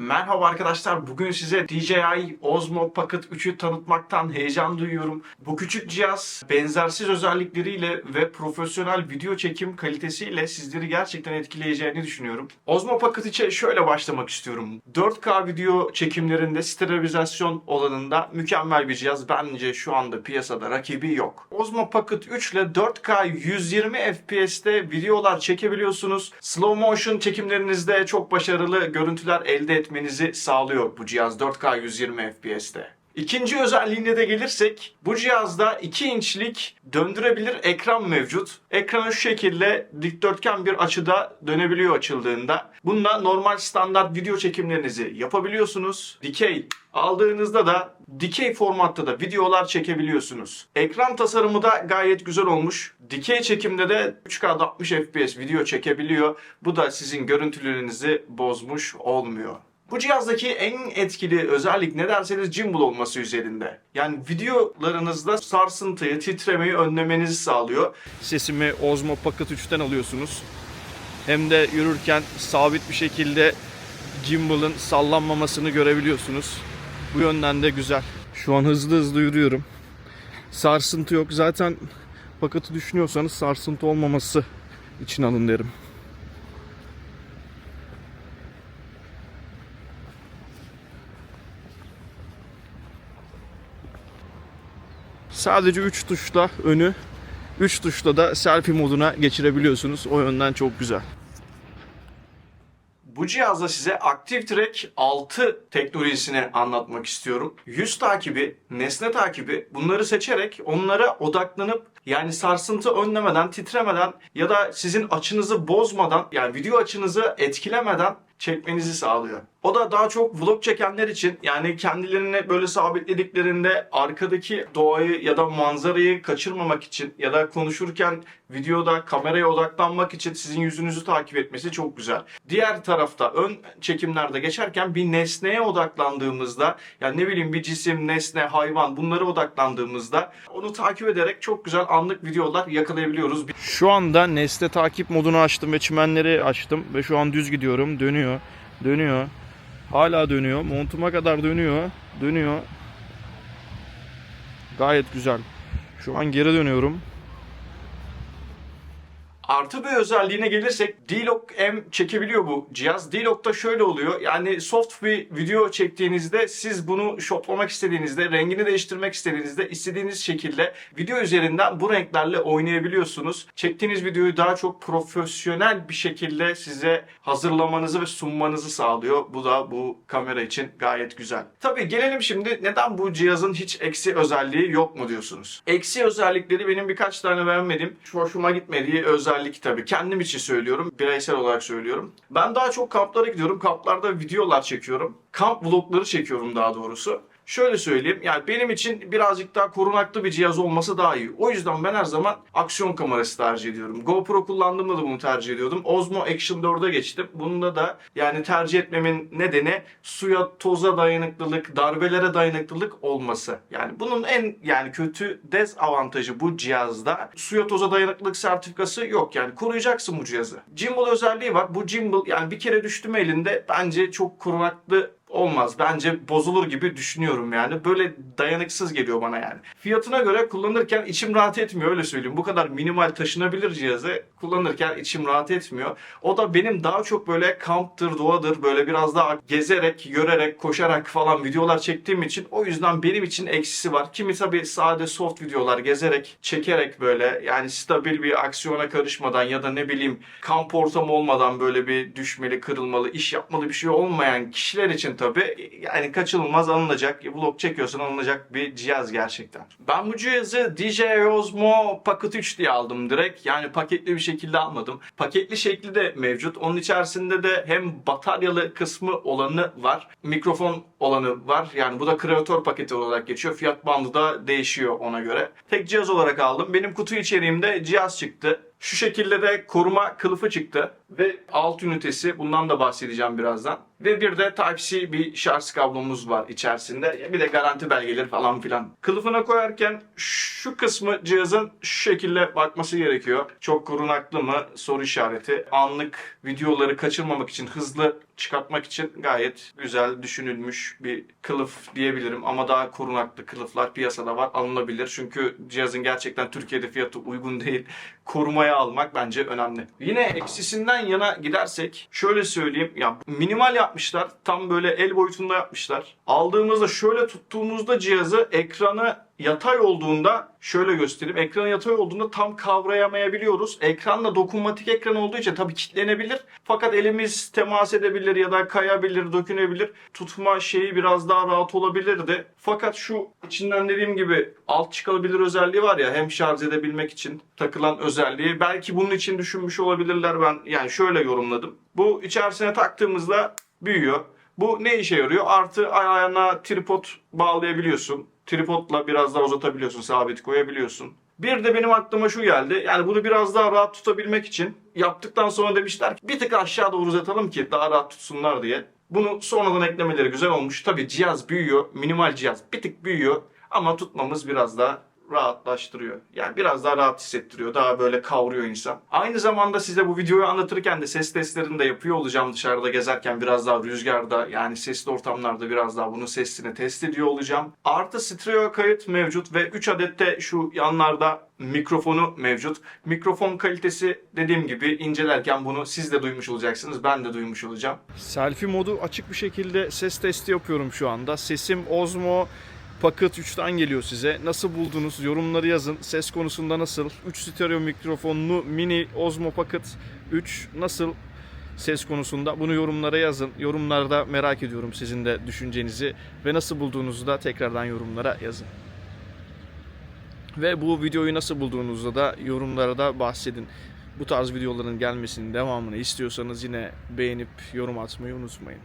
Merhaba arkadaşlar. Bugün size DJI Osmo Pocket 3'ü tanıtmaktan heyecan duyuyorum. Bu küçük cihaz benzersiz özellikleriyle ve profesyonel video çekim kalitesiyle sizleri gerçekten etkileyeceğini düşünüyorum. Osmo Pocket 3'e şöyle başlamak istiyorum. 4K video çekimlerinde sterilizasyon olanında mükemmel bir cihaz. Bence şu anda piyasada rakibi yok. Osmo Pocket 3 ile 4K 120 FPS'te videolar çekebiliyorsunuz. Slow motion çekimlerinizde çok başarılı görüntüler elde etmenizi sağlıyor bu cihaz 4K 120 FPS'te. İkinci özelliğine de gelirsek bu cihazda 2 inçlik döndürebilir ekran mevcut. Ekranı şu şekilde dikdörtgen bir açıda dönebiliyor açıldığında. Bununla normal standart video çekimlerinizi yapabiliyorsunuz. Dikey aldığınızda da dikey formatta da videolar çekebiliyorsunuz. Ekran tasarımı da gayet güzel olmuş. Dikey çekimde de 3K'da 60 FPS video çekebiliyor. Bu da sizin görüntülerinizi bozmuş olmuyor. Bu cihazdaki en etkili özellik ne derseniz gimbal olması üzerinde. Yani videolarınızda sarsıntıyı, titremeyi önlemenizi sağlıyor. Sesimi Osmo Pocket 3'ten alıyorsunuz. Hem de yürürken sabit bir şekilde gimbal'ın sallanmamasını görebiliyorsunuz. Bu yönden de güzel. Şu an hızlı hızlı yürüyorum. Sarsıntı yok. Zaten Pocket'ı düşünüyorsanız sarsıntı olmaması için alın derim. Sadece 3 tuşla önü, 3 tuşla da selfie moduna geçirebiliyorsunuz. O yönden çok güzel. Bu cihazda size Active Track 6 teknolojisini anlatmak istiyorum. Yüz takibi, nesne takibi bunları seçerek onlara odaklanıp yani sarsıntı önlemeden, titremeden ya da sizin açınızı bozmadan yani video açınızı etkilemeden çekmenizi sağlıyor. O da daha çok vlog çekenler için yani kendilerini böyle sabitlediklerinde arkadaki doğayı ya da manzarayı kaçırmamak için ya da konuşurken videoda kameraya odaklanmak için sizin yüzünüzü takip etmesi çok güzel. Diğer tarafta ön çekimlerde geçerken bir nesneye odaklandığımızda yani ne bileyim bir cisim, nesne, hayvan bunlara odaklandığımızda onu takip ederek çok güzel anlık videolar yakalayabiliyoruz. Şu anda nesne takip modunu açtım ve çimenleri açtım ve şu an düz gidiyorum. Dönüyor, dönüyor. Hala dönüyor. Montuma kadar dönüyor. Dönüyor. Gayet güzel. Şu an geri dönüyorum. Artı bir özelliğine gelirsek D-Log M çekebiliyor bu cihaz. D-Log'da şöyle oluyor. Yani soft bir video çektiğinizde siz bunu shoplamak istediğinizde, rengini değiştirmek istediğinizde istediğiniz şekilde video üzerinden bu renklerle oynayabiliyorsunuz. Çektiğiniz videoyu daha çok profesyonel bir şekilde size hazırlamanızı ve sunmanızı sağlıyor. Bu da bu kamera için gayet güzel. Tabii gelelim şimdi neden bu cihazın hiç eksi özelliği yok mu diyorsunuz? Eksi özellikleri benim birkaç tane beğenmedim. Hoşuma gitmediği özellik tabii. Kendim için söylüyorum. Bireysel olarak söylüyorum. Ben daha çok kamplara gidiyorum. Kamplarda videolar çekiyorum. Kamp vlogları çekiyorum daha doğrusu. Şöyle söyleyeyim yani benim için birazcık daha korunaklı bir cihaz olması daha iyi. O yüzden ben her zaman aksiyon kamerası tercih ediyorum. GoPro kullandığımda da bunu tercih ediyordum. Osmo Action 4'e geçtim. Bunda da yani tercih etmemin nedeni suya, toza dayanıklılık, darbelere dayanıklılık olması. Yani bunun en yani kötü dezavantajı bu cihazda suya toza dayanıklılık sertifikası yok. Yani koruyacaksın bu cihazı. Gimbal özelliği var. Bu gimbal yani bir kere düştü mü elinde bence çok korunaklı olmaz. Bence bozulur gibi düşünüyorum yani. Böyle dayanıksız geliyor bana yani. Fiyatına göre kullanırken içim rahat etmiyor öyle söyleyeyim. Bu kadar minimal taşınabilir cihazı kullanırken içim rahat etmiyor. O da benim daha çok böyle kamptır, doğadır böyle biraz daha gezerek, görerek, koşarak falan videolar çektiğim için o yüzden benim için eksisi var. Kimi tabii sade soft videolar gezerek, çekerek böyle yani stabil bir aksiyona karışmadan ya da ne bileyim kamp ortamı olmadan böyle bir düşmeli, kırılmalı, iş yapmalı bir şey olmayan kişiler için tabii yani kaçınılmaz alınacak, vlog çekiyorsan alınacak bir cihaz gerçekten. Ben bu cihazı DJI Osmo Pocket 3 diye aldım direkt. Yani paketli bir şekilde almadım. Paketli şekli de mevcut. Onun içerisinde de hem bataryalı kısmı olanı var. Mikrofon olanı var. Yani bu da kreatör paketi olarak geçiyor. Fiyat bandı da değişiyor ona göre. Tek cihaz olarak aldım. Benim kutu içeriğimde cihaz çıktı. Şu şekilde de koruma kılıfı çıktı. Ve alt ünitesi bundan da bahsedeceğim birazdan. Ve bir de Type-C bir şarj kablomuz var içerisinde. Bir de garanti belgeleri falan filan. Kılıfına koyarken şu kısmı cihazın şu şekilde bakması gerekiyor. Çok korunaklı mı? Soru işareti. Anlık videoları kaçırmamak için, hızlı çıkartmak için gayet güzel düşünülmüş bir kılıf diyebilirim. Ama daha korunaklı kılıflar piyasada var. Alınabilir. Çünkü cihazın gerçekten Türkiye'de fiyatı uygun değil. Korumaya almak bence önemli. Yine eksisinden yana gidersek şöyle söyleyeyim. Ya minimal yapmışlar. Tam böyle el boyutunda yapmışlar. Aldığımızda şöyle tuttuğumuzda cihazı ekranı yatay olduğunda şöyle göstereyim. Ekranı yatay olduğunda tam kavrayamayabiliyoruz. Ekran da dokunmatik ekran olduğu için tabii kilitlenebilir. Fakat elimiz temas edebilir ya da kayabilir, dökünebilir. Tutma şeyi biraz daha rahat olabilirdi. Fakat şu içinden dediğim gibi alt çıkabilir özelliği var ya hem şarj edebilmek için takılan özelliği. Belki bunun için düşünmüş olabilirler. Ben yani şöyle yorumladım. Bu içerisine taktığımızda büyüyor. Bu ne işe yarıyor? Artı ayağına tripod bağlayabiliyorsun. Tripodla biraz daha uzatabiliyorsun, sabit koyabiliyorsun. Bir de benim aklıma şu geldi. Yani bunu biraz daha rahat tutabilmek için yaptıktan sonra demişler ki bir tık aşağı doğru uzatalım ki daha rahat tutsunlar diye. Bunu sonradan eklemeleri güzel olmuş. Tabi cihaz büyüyor. Minimal cihaz bir tık büyüyor. Ama tutmamız biraz daha rahatlaştırıyor. Yani biraz daha rahat hissettiriyor. Daha böyle kavruyor insan. Aynı zamanda size bu videoyu anlatırken de ses testlerini de yapıyor olacağım dışarıda gezerken biraz daha rüzgarda yani sesli ortamlarda biraz daha bunun sesini test ediyor olacağım. Artı stereo kayıt mevcut ve 3 adet de şu yanlarda mikrofonu mevcut. Mikrofon kalitesi dediğim gibi incelerken bunu siz de duymuş olacaksınız. Ben de duymuş olacağım. Selfie modu açık bir şekilde ses testi yapıyorum şu anda. Sesim Osmo Pocket 3'ten geliyor size. Nasıl buldunuz? Yorumları yazın. Ses konusunda nasıl? 3 stereo mikrofonlu mini Osmo Pocket 3 nasıl? Ses konusunda bunu yorumlara yazın. Yorumlarda merak ediyorum sizin de düşüncenizi ve nasıl bulduğunuzu da tekrardan yorumlara yazın. Ve bu videoyu nasıl bulduğunuzda da yorumlara da bahsedin. Bu tarz videoların gelmesinin devamını istiyorsanız yine beğenip yorum atmayı unutmayın.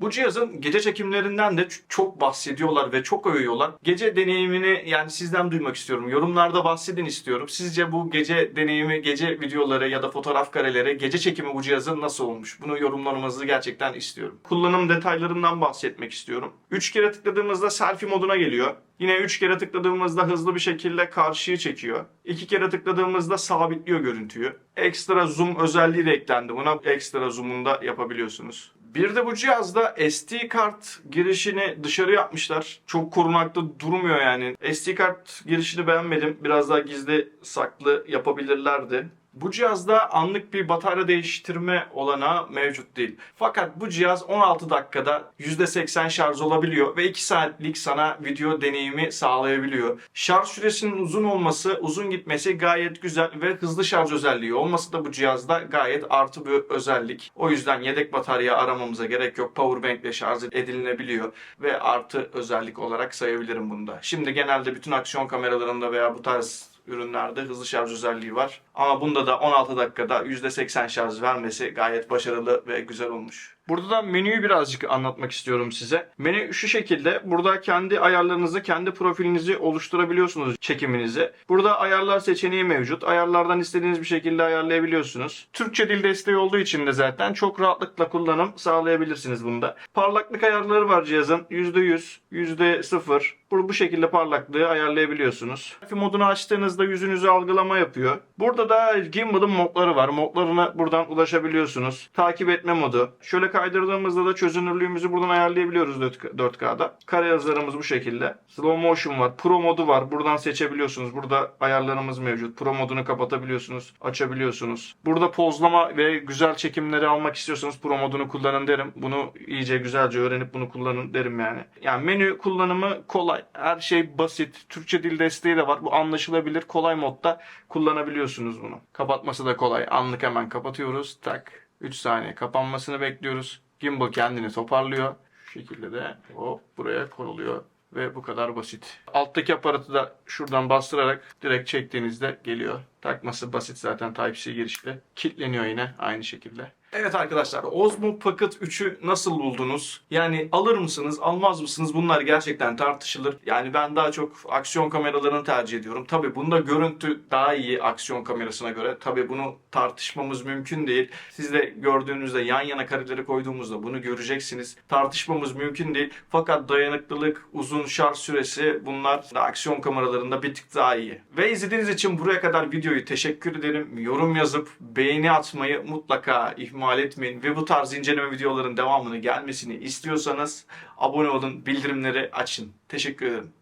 Bu cihazın gece çekimlerinden de çok bahsediyorlar ve çok övüyorlar. Gece deneyimini yani sizden duymak istiyorum. Yorumlarda bahsedin istiyorum. Sizce bu gece deneyimi, gece videoları ya da fotoğraf kareleri, gece çekimi bu cihazın nasıl olmuş? Bunu yorumlamanızı gerçekten istiyorum. Kullanım detaylarından bahsetmek istiyorum. 3 kere tıkladığımızda selfie moduna geliyor. Yine 3 kere tıkladığımızda hızlı bir şekilde karşıyı çekiyor. 2 kere tıkladığımızda sabitliyor görüntüyü. Ekstra zoom özelliği de eklendi buna. Ekstra zoom'unu da yapabiliyorsunuz. Bir de bu cihazda SD kart girişini dışarı yapmışlar. Çok korunaklı durmuyor yani. SD kart girişini beğenmedim. Biraz daha gizli saklı yapabilirlerdi. Bu cihazda anlık bir batarya değiştirme olanağı mevcut değil. Fakat bu cihaz 16 dakikada %80 şarj olabiliyor ve 2 saatlik sana video deneyimi sağlayabiliyor. Şarj süresinin uzun olması, uzun gitmesi gayet güzel ve hızlı şarj özelliği olması da bu cihazda gayet artı bir özellik. O yüzden yedek batarya aramamıza gerek yok. Powerbank ile şarj edilebiliyor ve artı özellik olarak sayabilirim bunu da. Şimdi genelde bütün aksiyon kameralarında veya bu tarz ürünlerde hızlı şarj özelliği var. Ama bunda da 16 dakikada %80 şarj vermesi gayet başarılı ve güzel olmuş. Burada da menüyü birazcık anlatmak istiyorum size. Menü şu şekilde. Burada kendi ayarlarınızı, kendi profilinizi oluşturabiliyorsunuz çekiminizi. Burada ayarlar seçeneği mevcut. Ayarlardan istediğiniz bir şekilde ayarlayabiliyorsunuz. Türkçe dil desteği olduğu için de zaten çok rahatlıkla kullanım sağlayabilirsiniz bunda. Parlaklık ayarları var cihazın. %100, %0. Bu, bu şekilde parlaklığı ayarlayabiliyorsunuz. Selfie modunu açtığınızda yüzünüzü algılama yapıyor. Burada da gimbal'ın modları var. Modlarına buradan ulaşabiliyorsunuz. Takip etme modu. Şöyle kaydırdığımızda da çözünürlüğümüzü buradan ayarlayabiliyoruz 4K'da. Kare yazılarımız bu şekilde. Slow motion var. Pro modu var. Buradan seçebiliyorsunuz. Burada ayarlarımız mevcut. Pro modunu kapatabiliyorsunuz. Açabiliyorsunuz. Burada pozlama ve güzel çekimleri almak istiyorsanız Pro modunu kullanın derim. Bunu iyice güzelce öğrenip bunu kullanın derim yani. Yani menü kullanımı kolay. Her şey basit. Türkçe dil desteği de var. Bu anlaşılabilir. Kolay modda kullanabiliyorsunuz bunu. Kapatması da kolay. Anlık hemen kapatıyoruz. Tak. 3 saniye kapanmasını bekliyoruz. Gimbal kendini toparlıyor. Şu şekilde de hop buraya konuluyor. Ve bu kadar basit. Alttaki aparatı da şuradan bastırarak direkt çektiğinizde geliyor. Takması basit zaten Type-C girişli. Kilitleniyor yine aynı şekilde. Evet arkadaşlar Osmo Pocket 3'ü nasıl buldunuz? Yani alır mısınız, almaz mısınız? Bunlar gerçekten tartışılır. Yani ben daha çok aksiyon kameralarını tercih ediyorum. Tabi bunda görüntü daha iyi aksiyon kamerasına göre. Tabi bunu tartışmamız mümkün değil. Siz de gördüğünüzde yan yana kareleri koyduğumuzda bunu göreceksiniz. Tartışmamız mümkün değil. Fakat dayanıklılık, uzun şarj süresi bunlar da aksiyon kameralarında bir tık daha iyi. Ve izlediğiniz için buraya kadar videoyu teşekkür ederim. Yorum yazıp beğeni atmayı mutlaka ihmal etmeyin. Ve bu tarz inceleme videoların devamını gelmesini istiyorsanız abone olun, bildirimleri açın. Teşekkür ederim.